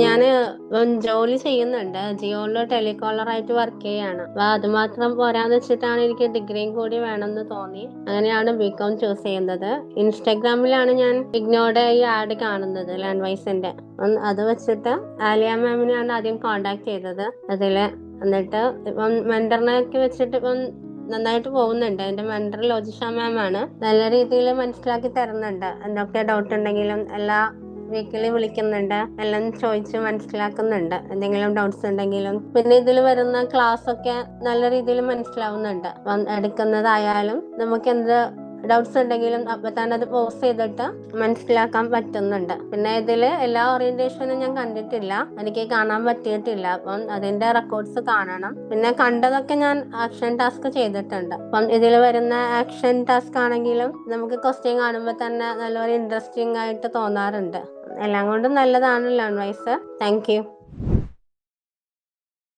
ഞാൻ ജോലി ചെയ്യുന്നുണ്ട്. ജിയോയിൽ ടെലികോളർ ആയിട്ട് വർക്ക് ചെയ്യാണ്. അപ്പൊ അത് മാത്രം പോരാന്ന് വെച്ചിട്ടാണ് എനിക്ക് ഡിഗ്രിയും കൂടി വേണമെന്ന് തോന്നി. അങ്ങനെയാണ് ബികോം ചൂസ് ചെയ്യുന്നത്. ഇൻസ്റ്റാഗ്രാമിലാണ് ഞാൻ ഇഗ്നോയുടെ ഈ ആഡ് കാണുന്നത് ലാൻഡ് വൈസിന്റെ അത് വെച്ചിട്ട് ആലിയ മാമിനെയാണ് ആദ്യം കോണ്ടാക്ട് ചെയ്തത്. അതിൽ എന്നിട്ട് ഇപ്പം മെന്ററിനൊക്കെ വെച്ചിട്ട് ഇപ്പം നന്നായിട്ട് പോകുന്നുണ്ട്. എന്റെ മെന്റർ ലോജിഷ മാം ആണ്. നല്ല രീതിയിൽ മനസ്സിലാക്കി തരുന്നുണ്ട്. എന്തൊക്കെ ഡൗട്ട് ഉണ്ടെങ്കിലും എല്ലാ വീക്കിലി വിളിക്കുന്നുണ്ട്. എല്ലാം ചോദിച്ച് മനസ്സിലാക്കുന്നുണ്ട്. എന്തെങ്കിലും ഡൗട്ട്സ് ഉണ്ടെങ്കിലും. പിന്നെ ഇതിൽ വരുന്ന ക്ലാസ് ഒക്കെ നല്ല രീതിയിൽ മനസ്സിലാവുന്നുണ്ട്. എടുക്കുന്നതായാലും നമുക്ക് എന്ത് ഡൗട്ട്സ് ഉണ്ടെങ്കിലും അപ്പൊ തന്നെ അത് പോസ് ചെയ്തിട്ട് മനസ്സിലാക്കാൻ പറ്റുന്നുണ്ട്. പിന്നെ ഇതിൽ എല്ലാ ഓറിയന്റേഷനും ഞാൻ കണ്ടിട്ടില്ല. എനിക്ക് കാണാൻ പറ്റിയിട്ടില്ല. അപ്പം അതിന്റെ റെക്കോർഡ്സ് കാണണം. പിന്നെ കണ്ടതൊക്കെ ഞാൻ ആക്ഷൻ ടാസ്ക് ചെയ്തിട്ടുണ്ട്. അപ്പം ഇതിൽ വരുന്ന ആക്ഷൻ ടാസ്ക് ആണെങ്കിലും നമുക്ക് ക്വസ്റ്റ്യൻ കാണുമ്പോൾ തന്നെ നല്ലൊരു ഇൻട്രസ്റ്റിംഗ് ആയിട്ട് തോന്നാറുണ്ട്. എല്ലാം കൊണ്ടും നല്ലതാണ് ലേൺ താങ്ക് യു